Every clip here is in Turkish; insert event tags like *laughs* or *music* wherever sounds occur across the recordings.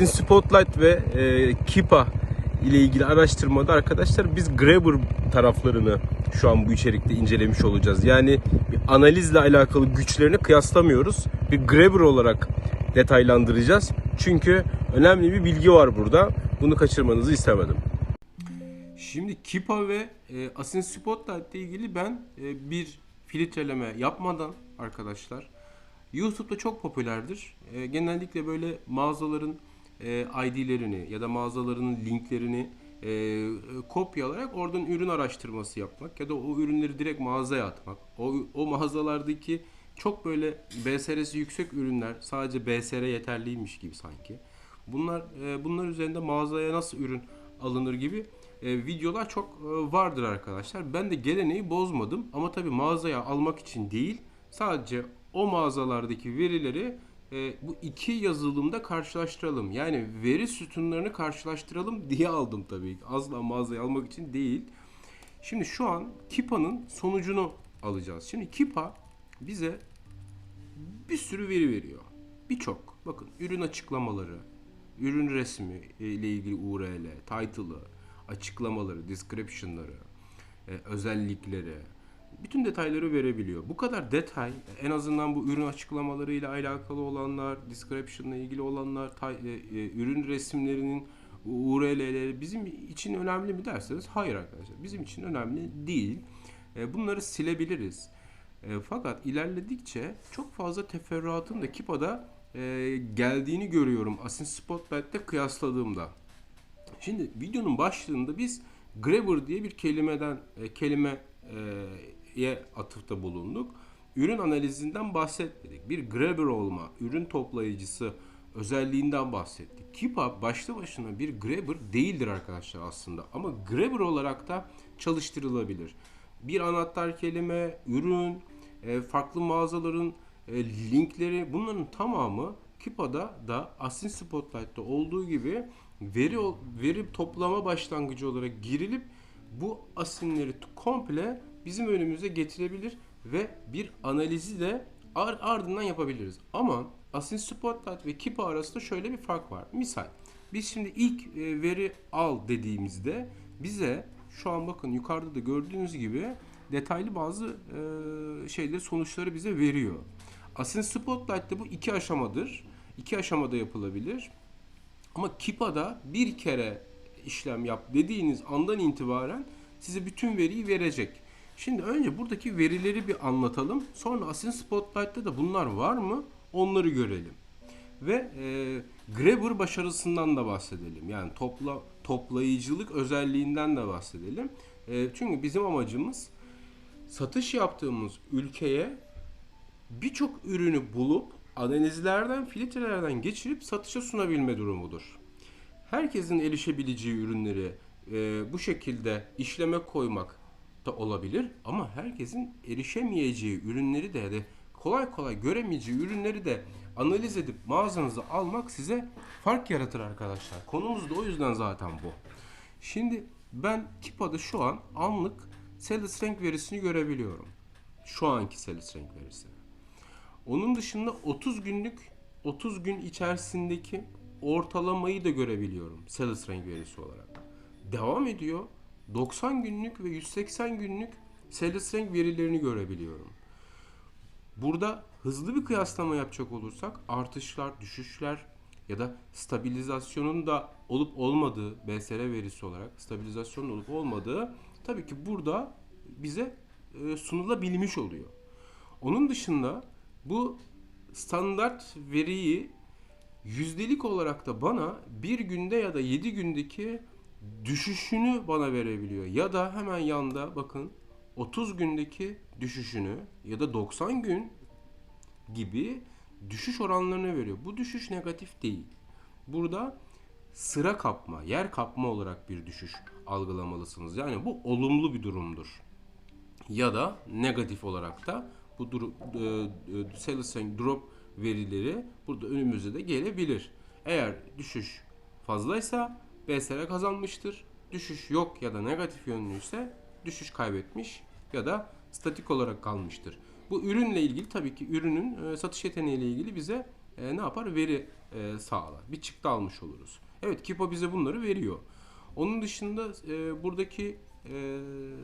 Asin Spotlight ve e, Kipa ile ilgili araştırmada arkadaşlar biz Grabber taraflarını şu an bu içerikte incelemiş olacağız. Yani bir analizle alakalı güçlerini kıyaslamıyoruz. Bir Grabber olarak detaylandıracağız. Çünkü önemli bir bilgi var burada. Bunu kaçırmanızı istemedim. Şimdi Kipa ve e, Asin Spotlight ile ilgili ben e, bir filtreleme yapmadan arkadaşlar YouTube'da çok popülerdir. E, genellikle böyle mağazaların e, ID'lerini ya da mağazaların linklerini e, kopyalayarak oradan ürün araştırması yapmak ya da o ürünleri direkt mağazaya atmak. O, o mağazalardaki çok böyle BSR'si yüksek ürünler sadece BSR yeterliymiş gibi sanki. Bunlar e, bunlar üzerinde mağazaya nasıl ürün alınır gibi e, videolar çok e, vardır arkadaşlar. Ben de geleneği bozmadım ama tabii mağazaya almak için değil sadece o mağazalardaki verileri e, bu iki yazılımda karşılaştıralım. Yani veri sütunlarını karşılaştıralım diye aldım tabii. Asla mağazaya almak için değil. Şimdi şu an Kipa'nın sonucunu alacağız. Şimdi Kipa bize bir sürü veri veriyor. Birçok. Bakın ürün açıklamaları, ürün resmi ile ilgili URL, title'ı, açıklamaları, description'ları, e, özellikleri, bütün detayları verebiliyor. Bu kadar detay en azından bu ürün açıklamalarıyla alakalı olanlar, description'la ilgili olanlar, ta- e, e, ürün resimlerinin URL'leri bizim için önemli mi derseniz hayır arkadaşlar. Bizim için önemli değil. E, bunları silebiliriz. E, fakat ilerledikçe çok fazla teferruatın da Kipa'da e, geldiğini görüyorum Asin Spotlight'te kıyasladığımda. Şimdi videonun başlığında biz Grabber diye bir kelimeden e, kelimeye atıfta bulunduk. Ürün analizinden bahsetmedik. Bir Grabber olma, ürün toplayıcısı özelliğinden bahsettik. Kipa başlı başına bir Grabber değildir arkadaşlar aslında. Ama Grabber olarak da çalıştırılabilir. Bir anahtar kelime, ürün, e, farklı mağazaların e, linkleri bunların tamamı Kipa'da da Asin Spotlight'ta olduğu gibi veri veri toplama başlangıcı olarak girilip bu asinleri komple bizim önümüze getirebilir ve bir analizi de ar- ardından yapabiliriz. Ama Asin Spotlight ve Kipa arasında şöyle bir fark var. Misal biz şimdi ilk e, veri al dediğimizde bize şu an bakın yukarıda da gördüğünüz gibi detaylı bazı e, şeyleri sonuçları bize veriyor. Asin Spotlight'ta bu iki aşamadır. İki aşamada yapılabilir. Ama Kipa'da bir kere işlem yap dediğiniz andan itibaren size bütün veriyi verecek. Şimdi önce buradaki verileri bir anlatalım. Sonra Asin Spotlight'ta da bunlar var mı? Onları görelim. Ve e, Grabber başarısından da bahsedelim. Yani topla toplayıcılık özelliğinden de bahsedelim. E, çünkü bizim amacımız satış yaptığımız ülkeye birçok ürünü bulup analizlerden, filtrelerden geçirip satışa sunabilme durumudur. Herkesin erişebileceği ürünleri e, bu şekilde işleme koymak da olabilir ama herkesin erişemeyeceği ürünleri de, de kolay kolay göremeyeceği ürünleri de analiz edip mağazanıza almak size fark yaratır arkadaşlar. Konumuz da o yüzden zaten bu. Şimdi ben Kipa'da şu an anlık sales rank verisini görebiliyorum. Şu anki sales rank verisini. Onun dışında 30 günlük 30 gün içerisindeki ortalamayı da görebiliyorum sales rank verisi olarak. Devam ediyor. 90 günlük ve 180 günlük sales rank verilerini görebiliyorum. Burada hızlı bir kıyaslama yapacak olursak artışlar, düşüşler ya da stabilizasyonun da olup olmadığı BSR verisi olarak stabilizasyonun olup olmadığı tabii ki burada bize e, sunulabilmiş oluyor. Onun dışında bu standart veriyi yüzdelik olarak da bana bir günde ya da 7 gündeki düşüşünü bana verebiliyor. Ya da hemen yanda bakın 30 gündeki düşüşünü ya da 90 gün gibi düşüş oranlarını veriyor. Bu düşüş negatif değil. Burada sıra kapma, yer kapma olarak bir düşüş algılamalısınız. Yani bu olumlu bir durumdur. Ya da negatif olarak da bu e, e, sales drop verileri burada önümüze de gelebilir. Eğer düşüş fazlaysa BSR kazanmıştır. Düşüş yok ya da negatif yönlüyse düşüş kaybetmiş ya da statik olarak kalmıştır. Bu ürünle ilgili tabii ki ürünün e, satış yeteneğiyle ilgili bize e, ne yapar? Veri e, sağlar. Bir çıktı almış oluruz. Evet Kipa bize bunları veriyor. Onun dışında buradaki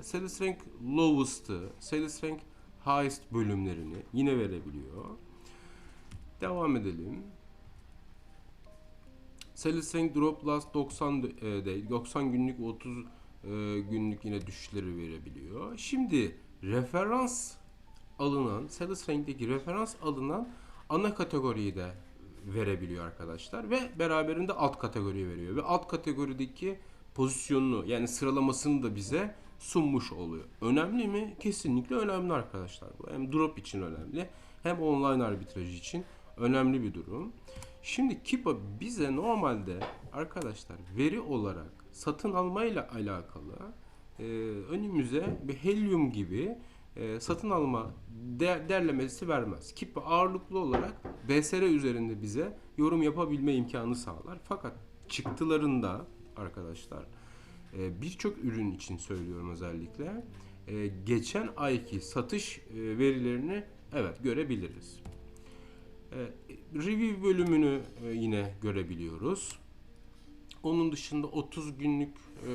sales rank lowest'ı, sales rank highest bölümlerini yine verebiliyor. Devam edelim. Rank drop last 90 e, değil, 90 günlük 30 e, günlük yine düşüşleri verebiliyor. Şimdi referans alınan, rank'teki referans alınan ana kategoriyi de verebiliyor arkadaşlar ve beraberinde alt kategoriyi veriyor ve alt kategorideki pozisyonunu yani sıralamasını da bize sunmuş oluyor. Önemli mi? Kesinlikle önemli arkadaşlar bu. Hem drop için önemli hem online arbitraj için önemli bir durum. Şimdi Kipa bize normalde arkadaşlar veri olarak satın almayla alakalı e, önümüze bir Helium gibi e, satın alma de- derlemesi vermez. Kipa ağırlıklı olarak BSR üzerinde bize yorum yapabilme imkanı sağlar. Fakat çıktılarında arkadaşlar e, birçok ürün için söylüyorum özellikle e, geçen ayki satış e, verilerini evet görebiliriz. Review bölümünü e, yine görebiliyoruz. Onun dışında 30 günlük e,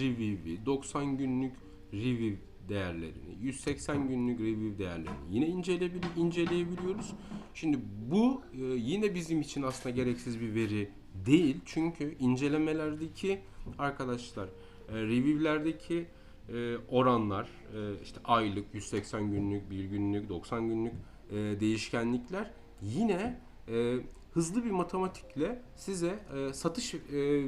review'i, 90 günlük review değerlerini, 180 günlük review değerlerini yine inceleyebil- inceleyebiliyoruz. Şimdi bu e, yine bizim için aslında gereksiz bir veri değil. Çünkü incelemelerdeki arkadaşlar review'lerdeki oranlar işte aylık, 180 günlük, 1 günlük, 90 günlük değişkenlikler yine e, hızlı bir matematikle size e, satış e,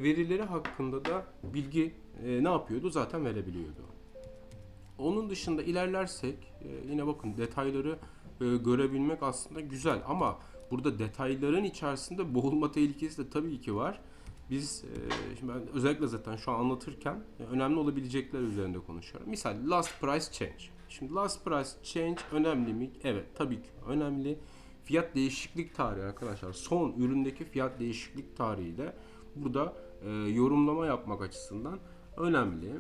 verileri hakkında da bilgi e, ne yapıyordu zaten verebiliyordu. Onun dışında ilerlersek e, yine bakın detayları e, görebilmek aslında güzel ama burada detayların içerisinde boğulma tehlikesi de tabii ki var. Biz e, şimdi ben özellikle zaten şu an anlatırken e, önemli olabilecekler üzerinde konuşuyorum. Misal last price change. Şimdi last price change önemli mi? Evet tabii ki önemli. Fiyat değişiklik tarihi arkadaşlar. Son üründeki fiyat değişiklik tarihi de burada e, yorumlama yapmak açısından önemli.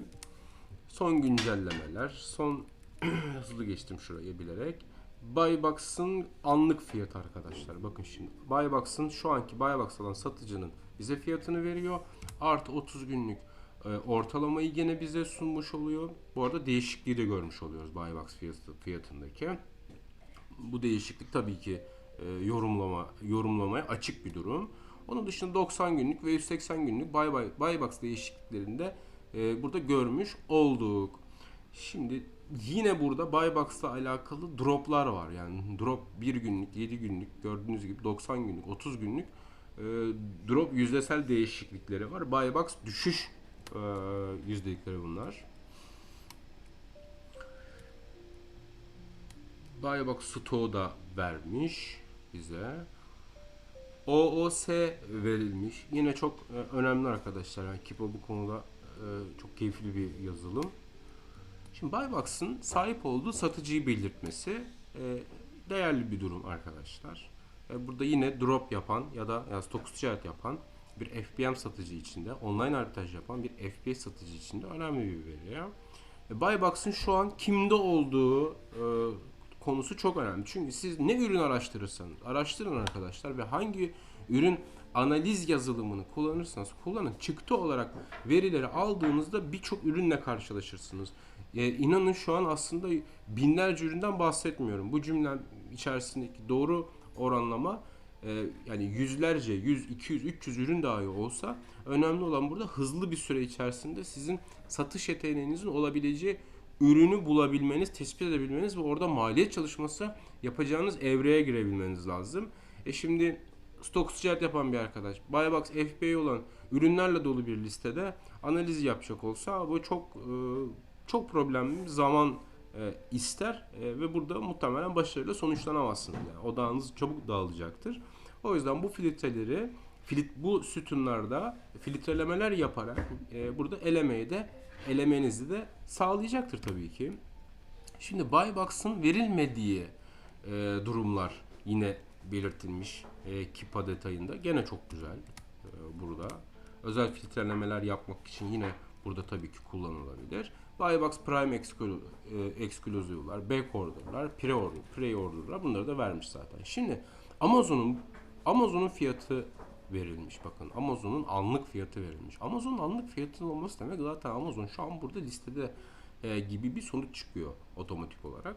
Son güncellemeler, son *clears throat* hızlı geçtim şuraya bilerek. Buybox'ın anlık fiyatı arkadaşlar. Bakın şimdi Buybox'ın şu anki Buybox alan satıcının bize fiyatını veriyor. Artı 30 günlük e, ortalamayı gene bize sunmuş oluyor. Bu arada değişikliği de görmüş oluyoruz Buybox fiyatı, fiyatındaki. Bu değişiklik tabii ki yorumlama yorumlamaya açık bir durum. Onun dışında 90 günlük ve 180 günlük buy, buy, buybox değişikliklerinde e, burada görmüş olduk. Şimdi yine burada buybox'la alakalı droplar var. Yani drop 1 günlük, 7 günlük gördüğünüz gibi 90 günlük, 30 günlük e, drop yüzdesel değişiklikleri var. Buybox düşüş e, yüzdelikleri bunlar. Buybox Stoğu da vermiş bize. OOS verilmiş. Yine çok e, önemli arkadaşlar. Yani Kipo bu konuda e, çok keyifli bir yazılım. Şimdi Buybox'ın sahip olduğu satıcıyı belirtmesi e, değerli bir durum arkadaşlar. Burada yine drop yapan ya da ya stok ticaret yapan bir FBM satıcı içinde, online arbitraj yapan bir FBA satıcı içinde önemli bir veri. Buybox'ın şu an kimde olduğu konusu çok önemli. Çünkü siz ne ürün araştırırsanız araştırın arkadaşlar ve hangi ürün analiz yazılımını kullanırsanız kullanın. Çıktı olarak verileri aldığınızda birçok ürünle karşılaşırsınız. E, inanın şu an aslında binlerce üründen bahsetmiyorum. Bu cümlem içerisindeki doğru oranlama e, yani yüzlerce, 100, 200, 300 ürün dahi olsa önemli olan burada hızlı bir süre içerisinde sizin satış yeteneğinizin olabileceği ürünü bulabilmeniz, tespit edebilmeniz ve orada maliyet çalışması yapacağınız evreye girebilmeniz lazım. E şimdi stok ticaret yapan bir arkadaş, Buybox FBA olan ürünlerle dolu bir listede analiz yapacak olsa bu çok e, çok problemli bir zaman e, ister e, ve burada muhtemelen başarıyla sonuçlanamazsınız. Yani odağınız çabuk dağılacaktır. O yüzden bu filtreleri filit bu sütunlarda filtrelemeler yaparak burada elemeyi de elemenizi de sağlayacaktır tabii ki. Şimdi Buybox'ın verilmediği e, durumlar yine belirtilmiş e, Kipa detayında. Gene çok güzel e, burada. Özel filtrelemeler yapmak için yine burada tabii ki kullanılabilir. Buybox Prime e, Exclusive'lar, Back Order'lar, Pre-Order, Pre-Order'lar bunları da vermiş zaten. Şimdi Amazon'un Amazon'un fiyatı verilmiş. Bakın Amazon'un anlık fiyatı verilmiş. Amazon'un anlık fiyatının olması demek zaten Amazon şu an burada listede e, gibi bir sonuç çıkıyor otomatik olarak.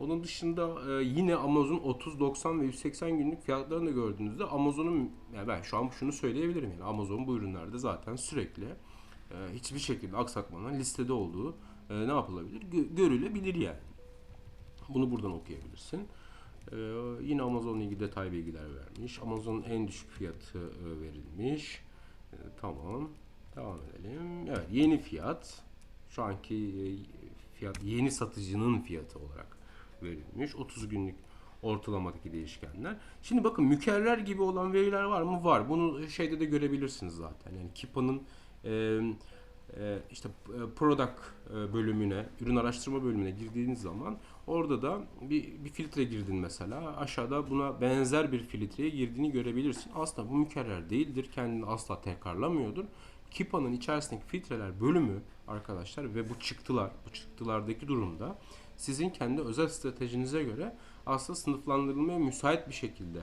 Onun dışında e, yine Amazon 30, 90 ve 180 günlük fiyatlarını da gördüğünüzde Amazon'un yani ben şu an şunu söyleyebilirim yani Amazon bu ürünlerde zaten sürekli e, hiçbir şekilde aksatmadan listede olduğu e, ne yapılabilir? Gö- görülebilir yani. Bunu buradan okuyabilirsin. Ee, yine Amazon'la ilgili detay bilgiler vermiş. Amazon'un en düşük fiyatı e, verilmiş. Ee, tamam. Devam edelim. Evet yeni fiyat. Şu anki e, fiyat yeni satıcının fiyatı olarak verilmiş. 30 günlük ortalamadaki değişkenler. Şimdi bakın mükerrer gibi olan veriler var mı? Var. Bunu şeyde de görebilirsiniz zaten. Yani Kipa'nın e, işte e, product e, bölümüne, ürün araştırma bölümüne girdiğiniz zaman orada da bir, bir filtre girdin mesela. Aşağıda buna benzer bir filtreye girdiğini görebilirsin. Aslında bu mükerrer değildir. Kendini asla tekrarlamıyordur. Kipa'nın içerisindeki filtreler bölümü arkadaşlar ve bu çıktılar, bu çıktılardaki durumda sizin kendi özel stratejinize göre aslında sınıflandırılmaya müsait bir şekilde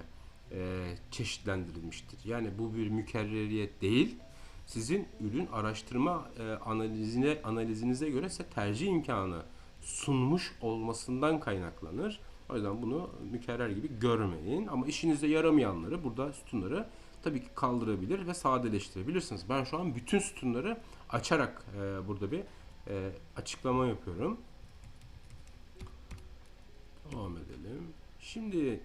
e, çeşitlendirilmiştir. Yani bu bir mükerreriyet değil, sizin ürün araştırma e, analizine analizinize göre size tercih imkanı sunmuş olmasından kaynaklanır. O yüzden bunu mükerrer gibi görmeyin. Ama işinize yaramayanları burada sütunları tabii ki kaldırabilir ve sadeleştirebilirsiniz. Ben şu an bütün sütunları açarak e, burada bir e, açıklama yapıyorum. Devam edelim. Şimdi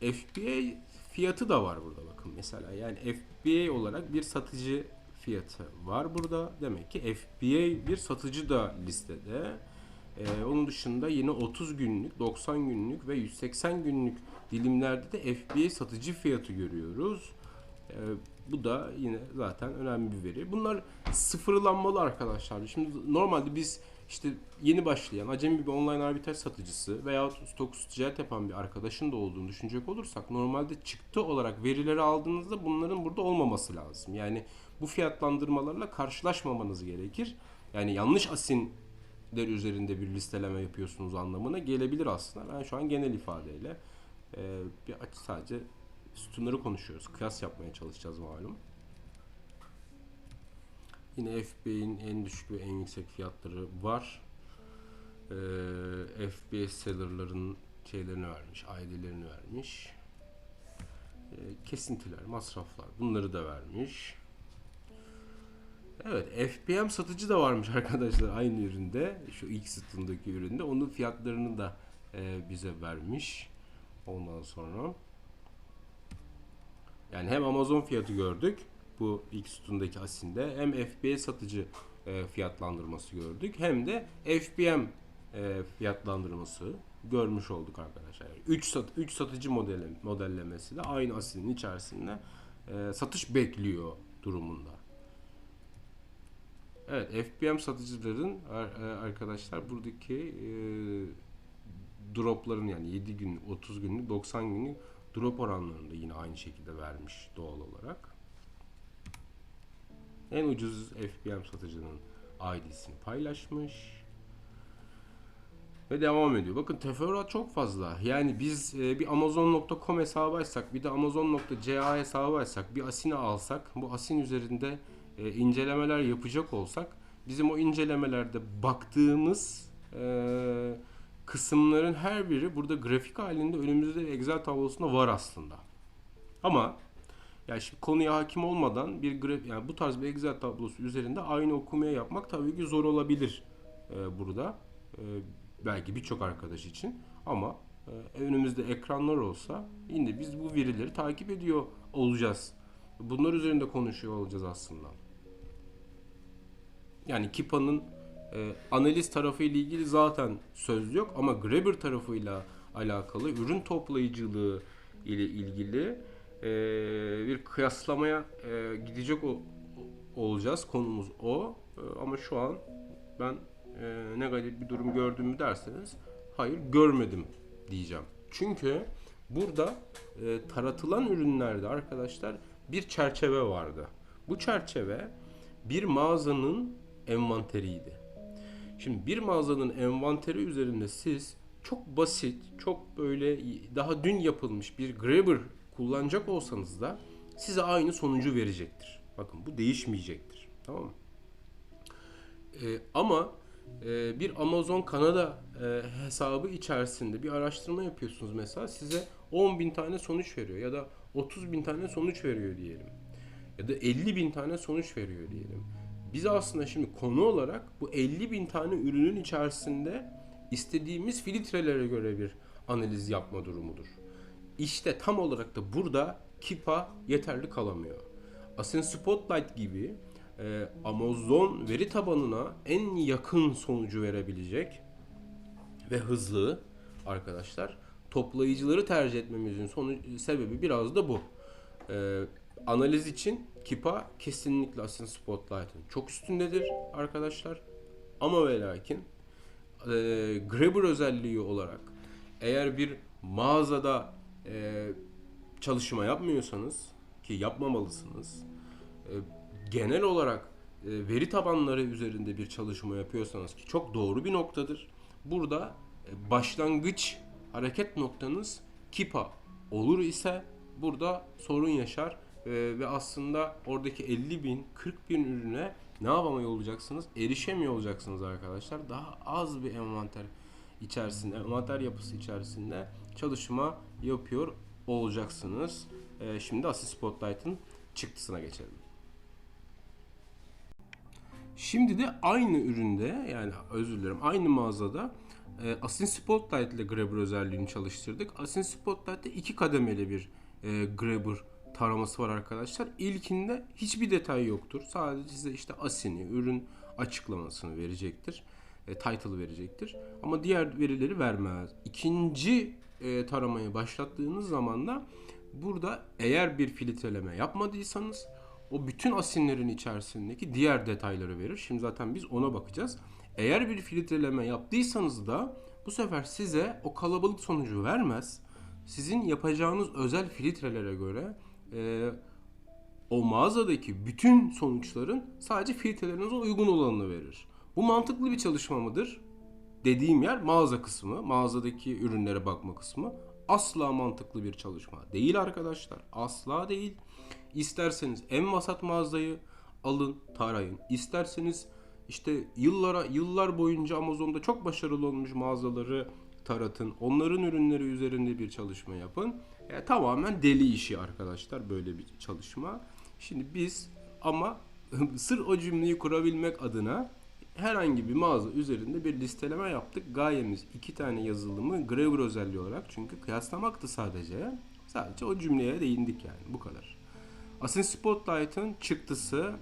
FBA fiyatı da var burada bakın mesela. Yani FBA olarak bir satıcı fiyatı var burada. Demek ki FBA bir satıcı da listede. Ee, onun dışında yine 30 günlük, 90 günlük ve 180 günlük dilimlerde de FBA satıcı fiyatı görüyoruz. Ee, bu da yine zaten önemli bir veri. Bunlar sıfırlanmalı arkadaşlar. Şimdi normalde biz işte yeni başlayan acemi bir online arbitraj satıcısı veya stok ticaret yapan bir arkadaşın da olduğunu düşünecek olursak normalde çıktı olarak verileri aldığınızda bunların burada olmaması lazım. Yani bu fiyatlandırmalarla karşılaşmamanız gerekir. Yani yanlış asinler üzerinde bir listeleme yapıyorsunuz anlamına gelebilir aslında. Ben şu an genel ifadeyle bir sadece sütunları konuşuyoruz. Kıyas yapmaya çalışacağız malum. Yine FBA'in en düşük ve en yüksek fiyatları var. Ee, FBA sellerların şeylerini vermiş, ID'lerini vermiş. Ee, kesintiler, masraflar bunları da vermiş. Evet, FBM satıcı da varmış *laughs* arkadaşlar aynı üründe. Şu ilk sütundaki üründe. Onun fiyatlarını da e, bize vermiş. Ondan sonra yani hem Amazon fiyatı gördük bu ilk sütundaki asinde hem FBA satıcı e, fiyatlandırması gördük hem de FBM e, fiyatlandırması görmüş olduk arkadaşlar. 3 sat 3 satıcı modeli modellemesi de aynı asinin içerisinde e, satış bekliyor durumunda. Evet, FBM satıcıların ar- e, arkadaşlar buradaki e, dropların yani 7 gün, 30 günlük, 90 günlük drop oranlarını da yine aynı şekilde vermiş doğal olarak. En ucuz FBM satıcının ID'sini paylaşmış. Ve devam ediyor. Bakın teferruat çok fazla. Yani biz e, bir Amazon.com hesabı açsak, bir de Amazon.ca hesabı açsak, bir Asin'i alsak, bu Asin üzerinde e, incelemeler yapacak olsak, bizim o incelemelerde baktığımız e, kısımların her biri burada grafik halinde önümüzde Excel tablosunda var aslında. Ama yani şimdi konuya hakim olmadan bir graf yani bu tarz bir Excel tablosu üzerinde aynı okumaya yapmak tabii ki zor olabilir e, burada. E, belki birçok arkadaş için ama e, önümüzde ekranlar olsa yine biz bu verileri takip ediyor olacağız. Bunlar üzerinde konuşuyor olacağız aslında. Yani Kipa'nın e, analiz tarafı ile ilgili zaten söz yok ama Grabber tarafıyla alakalı ürün toplayıcılığı ile ilgili e, bir kıyaslamaya e, gidecek o, olacağız. Konumuz o. E, ama şu an ben e, negatif bir durum gördüğümü derseniz hayır görmedim diyeceğim. Çünkü burada e, taratılan ürünlerde arkadaşlar bir çerçeve vardı. Bu çerçeve bir mağazanın envanteriydi. Şimdi bir mağazanın envanteri üzerinde siz çok basit, çok böyle daha dün yapılmış bir Grabber kullanacak olsanız da size aynı sonucu verecektir. Bakın bu değişmeyecektir. Tamam mı? Ee, ama e, bir Amazon Kanada e, hesabı içerisinde bir araştırma yapıyorsunuz mesela size 10 bin tane sonuç veriyor ya da 30 bin tane sonuç veriyor diyelim ya da 50 bin tane sonuç veriyor diyelim. Biz aslında şimdi konu olarak bu 50 bin tane ürünün içerisinde istediğimiz filtrelere göre bir analiz yapma durumudur. İşte tam olarak da burada Kipa yeterli kalamıyor. Aslında Spotlight gibi e, Amazon veri tabanına en yakın sonucu verebilecek ve hızlı arkadaşlar toplayıcıları tercih etmemizin sonu sebebi biraz da bu. Ee, analiz için Kipa kesinlikle Ascent Spotlight'ın çok üstündedir arkadaşlar. Ama ve lakin e, Grabber özelliği olarak eğer bir mağazada e, çalışma yapmıyorsanız ki yapmamalısınız e, genel olarak e, veri tabanları üzerinde bir çalışma yapıyorsanız ki çok doğru bir noktadır. Burada e, başlangıç hareket noktanız Kipa olur ise burada sorun yaşar e, ve aslında oradaki 50 bin 40 bin ürüne ne yapamıyor olacaksınız? Erişemiyor olacaksınız arkadaşlar. Daha az bir envanter içerisinde, envanter yapısı içerisinde çalışma yapıyor olacaksınız. E, şimdi Assist Spotlight'ın çıktısına geçelim. Şimdi de aynı üründe yani özür dilerim aynı mağazada e, Asin Spotlight ile Grabber özelliğini çalıştırdık. Asin Spotlight'te iki kademeli bir e, Grabber taraması var arkadaşlar. İlkinde hiçbir detay yoktur. Sadece size işte Asin'i, ürün açıklamasını verecektir. E, title verecektir. Ama diğer verileri vermez. İkinci e, taramayı başlattığınız zaman da burada eğer bir filtreleme yapmadıysanız o bütün asinlerin içerisindeki diğer detayları verir. Şimdi zaten biz ona bakacağız. Eğer bir filtreleme yaptıysanız da bu sefer size o kalabalık sonucu vermez. Sizin yapacağınız özel filtrelere göre e, o mağazadaki bütün sonuçların sadece filtrelerinize uygun olanını verir. Bu mantıklı bir çalışma mıdır? Dediğim yer mağaza kısmı, mağazadaki ürünlere bakma kısmı. Asla mantıklı bir çalışma değil arkadaşlar. Asla değil. İsterseniz en vasat mağazayı alın, tarayın. İsterseniz işte yıllara yıllar boyunca Amazon'da çok başarılı olmuş mağazaları taratın. Onların ürünleri üzerinde bir çalışma yapın. E, tamamen deli işi arkadaşlar böyle bir çalışma. Şimdi biz ama *laughs* sır o cümleyi kurabilmek adına herhangi bir mağaza üzerinde bir listeleme yaptık. Gayemiz iki tane yazılımı Grabber özelliği olarak çünkü kıyaslamaktı sadece. Sadece o cümleye değindik yani bu kadar. Asin Spotlight'ın çıktısı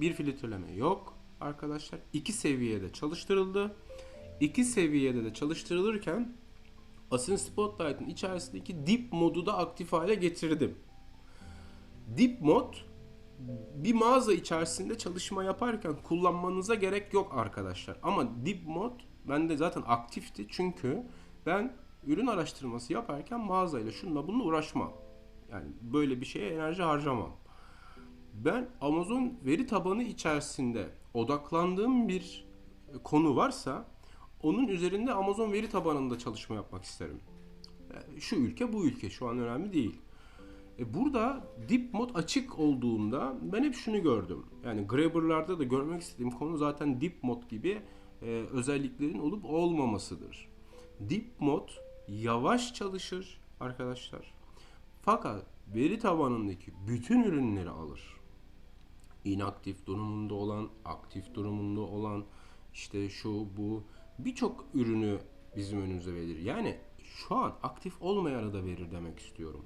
bir filtreleme yok arkadaşlar. iki seviyede çalıştırıldı. İki seviyede de çalıştırılırken Asin Spotlight'ın içerisindeki Deep modu da aktif hale getirdim. Deep mod bir mağaza içerisinde çalışma yaparken kullanmanıza gerek yok arkadaşlar. Ama Deep mod bende zaten aktifti çünkü ben ürün araştırması yaparken mağazayla şunla bununla uğraşmam. Yani böyle bir şeye enerji harcamam. Ben Amazon veri tabanı içerisinde odaklandığım bir konu varsa onun üzerinde Amazon veri tabanında çalışma yapmak isterim. Şu ülke bu ülke şu an önemli değil. E burada dip mod açık olduğunda ben hep şunu gördüm. Yani Grabber'larda da görmek istediğim konu zaten dip mod gibi e, özelliklerin olup olmamasıdır. Dip mod yavaş çalışır arkadaşlar. Fakat veri tabanındaki bütün ürünleri alır. İnaktif durumunda olan, aktif durumunda olan, işte şu bu birçok ürünü bizim önümüze verir. Yani şu an aktif olmayanı da verir demek istiyorum.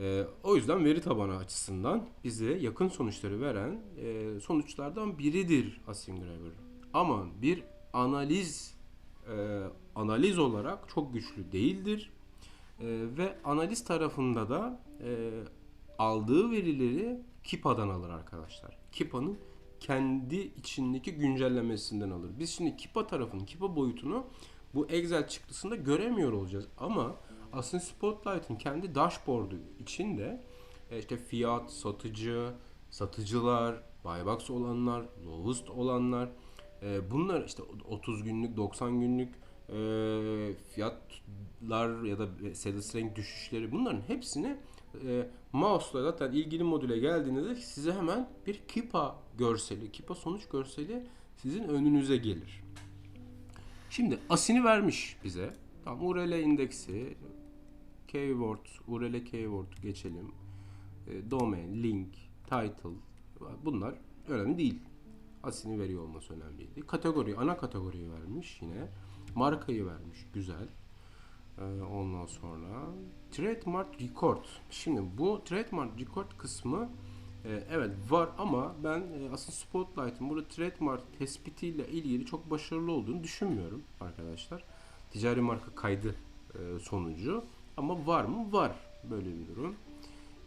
Ee, o yüzden veri tabanı açısından bize yakın sonuçları veren e, sonuçlardan biridir Asingraver. Ama bir analiz e, analiz olarak çok güçlü değildir. E, ve analiz tarafında da e, aldığı verileri Kipa'dan alır arkadaşlar. Kipa'nın kendi içindeki güncellemesinden alır. Biz şimdi Kipa tarafının, Kipa boyutunu bu Excel çıktısında göremiyor olacağız. Ama aslında Spotlight'ın kendi dashboard'u içinde e, işte fiyat, satıcı, satıcılar, buybox olanlar, lowest olanlar e, bunlar işte 30 günlük, 90 günlük e, fiyatlar ya da sales rank düşüşleri bunların hepsini Mouse'la zaten ilgili modüle geldiğinizde size hemen bir Kipa görseli, Kipa sonuç görseli sizin önünüze gelir. Şimdi asini vermiş bize. Tamam URL indeksi, keyword, URL keyword geçelim. E, domain, link, title bunlar önemli değil. Asini veriyor olması önemliydi. Kategori, ana kategoriyi vermiş yine. Markayı vermiş. Güzel. Ee, ondan sonra trademark record. Şimdi bu trademark record kısmı e, evet var ama ben e, aslında Spotlight'ın burada trademark tespitiyle ilgili çok başarılı olduğunu düşünmüyorum arkadaşlar. Ticari marka kaydı e, sonucu. Ama var mı? Var. Böyle bir durum.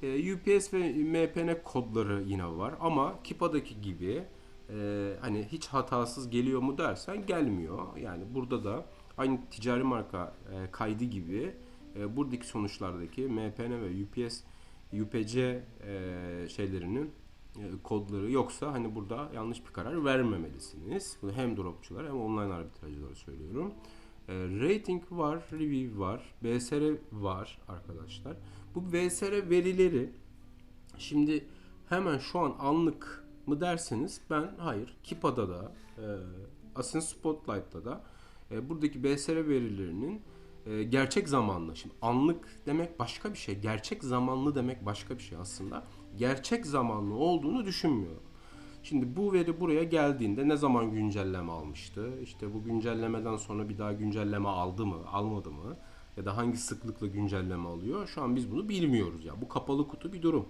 E, UPS ve MPN kodları yine var ama Kipa'daki gibi e, hani hiç hatasız geliyor mu dersen gelmiyor. Yani burada da aynı ticari marka e, kaydı gibi e, buradaki sonuçlardaki MPN ve UPS UPC e, şeylerinin kodları yoksa hani burada yanlış bir karar vermemelisiniz. Bunu hem dropçular hem online arbitrajcılara söylüyorum. E, rating var, review var, BSR var arkadaşlar. Bu BSR verileri şimdi hemen şu an anlık mı derseniz ben hayır. Kipa'da da e, aslında Spotlight'ta da e, buradaki BSR verilerinin e, gerçek zamanlı. Şimdi anlık demek başka bir şey. Gerçek zamanlı demek başka bir şey aslında. Gerçek zamanlı olduğunu düşünmüyorum. Şimdi bu veri buraya geldiğinde ne zaman güncelleme almıştı? İşte bu güncellemeden sonra bir daha güncelleme aldı mı, almadı mı? Ya da hangi sıklıkla güncelleme alıyor? Şu an biz bunu bilmiyoruz ya. Bu kapalı kutu bir durum.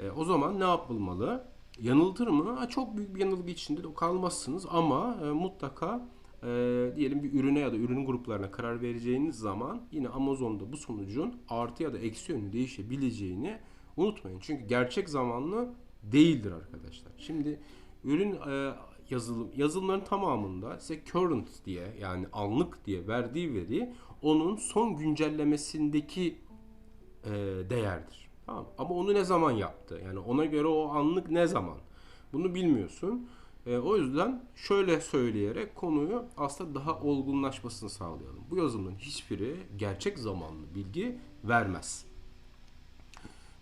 E, o zaman ne yapılmalı? Yanıltır mı? Ha, çok büyük bir yanılgı içinde de kalmazsınız ama e, mutlaka e, diyelim bir ürüne ya da ürün gruplarına karar vereceğiniz zaman yine Amazon'da bu sonucun artı ya da eksi yönü değişebileceğini unutmayın. Çünkü gerçek zamanlı değildir arkadaşlar. Şimdi ürün e, yazılım yazılımların tamamında size current diye yani anlık diye verdiği veri onun son güncellemesindeki e, değerdir. Tamam. Ama onu ne zaman yaptı? Yani ona göre o anlık ne zaman? Bunu bilmiyorsun. E, o yüzden şöyle söyleyerek konuyu aslında daha olgunlaşmasını sağlayalım. Bu yazılımın hiçbiri gerçek zamanlı bilgi vermez.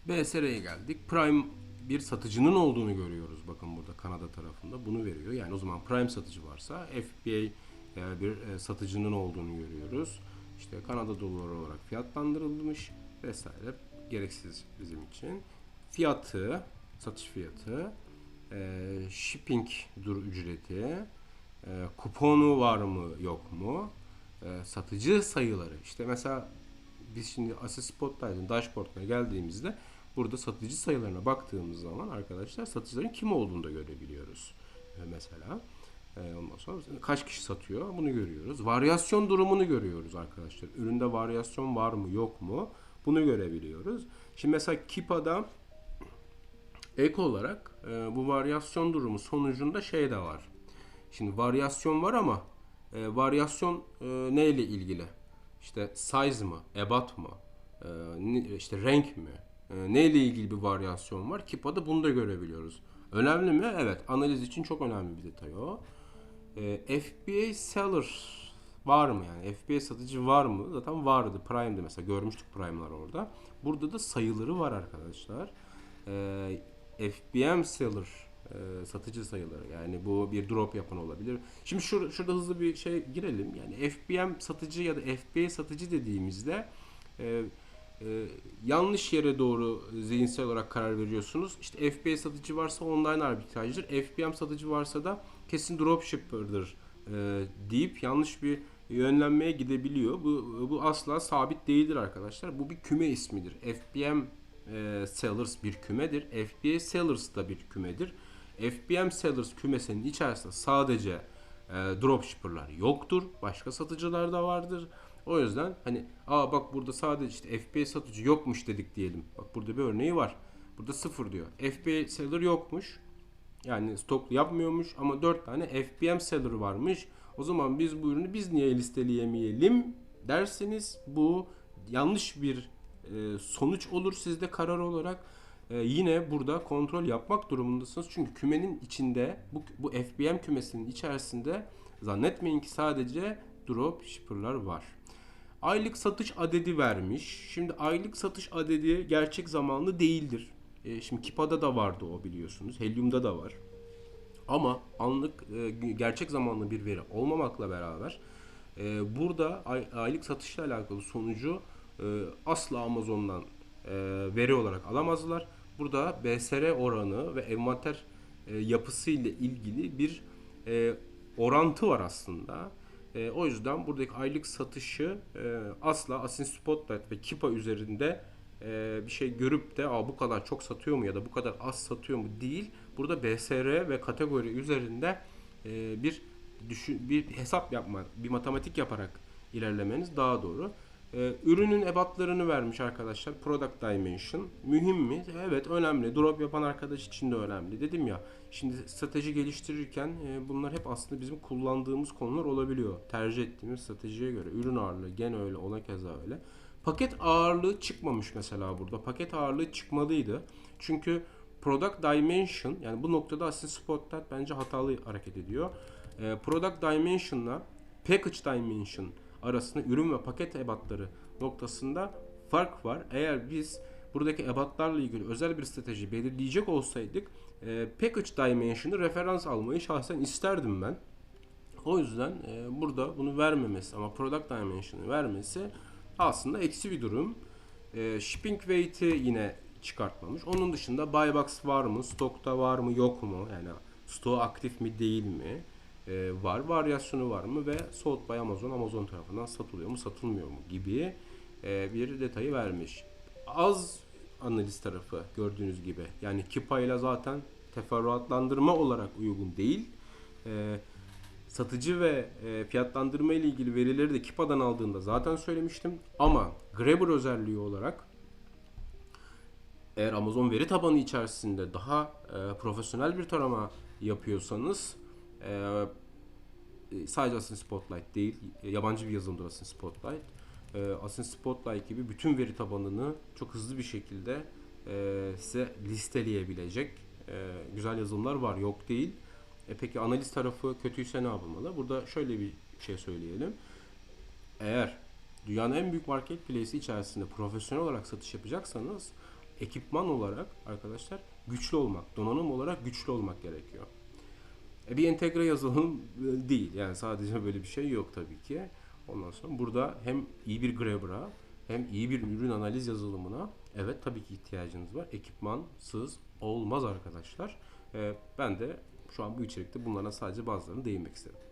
BSR'ye geldik. Prime bir satıcının olduğunu görüyoruz. Bakın burada Kanada tarafında bunu veriyor. Yani o zaman Prime satıcı varsa FBA e, bir e, satıcının olduğunu görüyoruz. İşte Kanada doları olarak fiyatlandırılmış vesaire gereksiz bizim için. Fiyatı, satış fiyatı, e, shipping dur ücreti, kuponu var mı yok mu, satıcı sayıları. İşte mesela biz şimdi Asus Spotlight'ın dashboard'una geldiğimizde burada satıcı sayılarına baktığımız zaman arkadaşlar satıcıların kim olduğunu da görebiliyoruz. E, mesela e, ondan sonra kaç kişi satıyor bunu görüyoruz. Varyasyon durumunu görüyoruz arkadaşlar. Üründe varyasyon var mı yok mu? Bunu görebiliyoruz. Şimdi mesela Kipa'da ek olarak e, bu varyasyon durumu sonucunda şey de var. Şimdi varyasyon var ama e, varyasyon e, neyle ilgili? İşte size mı, ebat mı, işte renk mi? E, neyle ilgili bir varyasyon var? Kipa'da bunu da görebiliyoruz. Önemli mi? Evet. Analiz için çok önemli bir detay o. E, FBA seller var mı yani? FBA satıcı var mı? Zaten vardı. Prime'de mesela görmüştük Prime'lar orada. Burada da sayıları var arkadaşlar. E, FBM seller e, satıcı sayıları yani bu bir drop yapan olabilir. Şimdi şur, şurada hızlı bir şey girelim. Yani FBM satıcı ya da FBA satıcı dediğimizde e, yanlış yere doğru zihinsel olarak karar veriyorsunuz. İşte FBA satıcı varsa online arbitrajdır. FBM satıcı varsa da kesin dropshipper'dır e, deyip yanlış bir yönlenmeye gidebiliyor. Bu, bu asla sabit değildir arkadaşlar. Bu bir küme ismidir. FBM e, sellers bir kümedir. FBA sellers da bir kümedir. FBM sellers kümesinin içerisinde sadece e, dropshipper'lar yoktur. Başka satıcılar da vardır. O yüzden hani aa bak burada sadece işte FBA satıcı yokmuş dedik diyelim. Bak burada bir örneği var. Burada sıfır diyor. FBA seller yokmuş. Yani stoklu yapmıyormuş ama 4 tane FBM seller varmış. O zaman biz bu ürünü biz niye listeleyemeyelim derseniz bu yanlış bir e, sonuç olur sizde karar olarak. E, yine burada kontrol yapmak durumundasınız. Çünkü kümenin içinde bu, bu FBM kümesinin içerisinde zannetmeyin ki sadece drop shipper'lar var. Aylık satış adedi vermiş. Şimdi aylık satış adedi gerçek zamanlı değildir. E, şimdi Kipa'da da vardı o biliyorsunuz. Helium'da da var. Ama anlık e, gerçek zamanlı bir veri olmamakla beraber e, burada ay- aylık satışla alakalı sonucu e, asla Amazon'dan e, veri olarak alamazlar. Burada BSR oranı ve envanter e, yapısı ile ilgili bir e, orantı var aslında. E, o yüzden buradaki aylık satışı e, asla Asin Spotlight ve Kipa üzerinde e, bir şey görüp de Aa, bu kadar çok satıyor mu ya da bu kadar az satıyor mu değil. Burada BSR ve kategori üzerinde e, bir düşün, bir hesap yapma, bir matematik yaparak ilerlemeniz daha doğru. E, ürünün ebatlarını vermiş arkadaşlar. Product Dimension. Mühim mi? Evet önemli. Drop yapan arkadaş için de önemli. Dedim ya şimdi strateji geliştirirken e, bunlar hep aslında bizim kullandığımız konular olabiliyor. Tercih ettiğimiz stratejiye göre. Ürün ağırlığı gene öyle ona keza öyle. Paket ağırlığı çıkmamış mesela burada. Paket ağırlığı çıkmalıydı. Çünkü Product Dimension yani bu noktada aslında Spotlight bence hatalı hareket ediyor. E, Product Dimension'la Package Dimension arasında ürün ve paket ebatları noktasında fark var. Eğer biz buradaki ebatlarla ilgili özel bir strateji belirleyecek olsaydık e, Package Dimension'ı referans almayı şahsen isterdim ben. O yüzden e, burada bunu vermemesi ama Product Dimension'ı vermesi aslında eksi bir durum. E, shipping weight'i yine çıkartmamış. Onun dışında buy box var mı? Stokta var mı? Yok mu? Yani stoğu aktif mi değil mi? E, var. Varyasyonu var mı? Ve sold by Amazon Amazon tarafından satılıyor mu? Satılmıyor mu? Gibi e, bir detayı vermiş. Az analiz tarafı gördüğünüz gibi. Yani Kipa ile zaten teferruatlandırma olarak uygun değil. E, satıcı ve e, fiyatlandırma ile ilgili verileri de Kipa'dan aldığında zaten söylemiştim. Ama Grabber özelliği olarak eğer Amazon veri tabanı içerisinde daha e, profesyonel bir tarama yapıyorsanız e, e, sadece Asin Spotlight değil, e, yabancı bir yazılımdır Asin Spotlight. E, Spotlight gibi bütün veri tabanını çok hızlı bir şekilde e, size listeleyebilecek e, güzel yazılımlar var, yok değil. E peki analiz tarafı kötüyse ne yapılmalı? Burada şöyle bir şey söyleyelim. Eğer dünyanın en büyük marketplace'i içerisinde profesyonel olarak satış yapacaksanız ekipman olarak arkadaşlar güçlü olmak, donanım olarak güçlü olmak gerekiyor. E bir entegre yazılım e, değil. Yani sadece böyle bir şey yok tabii ki. Ondan sonra burada hem iyi bir Grabber'a hem iyi bir ürün analiz yazılımına evet tabii ki ihtiyacınız var. Ekipmansız olmaz arkadaşlar. E, ben de şu an bu içerikte bunlara sadece bazılarını değinmek istedim.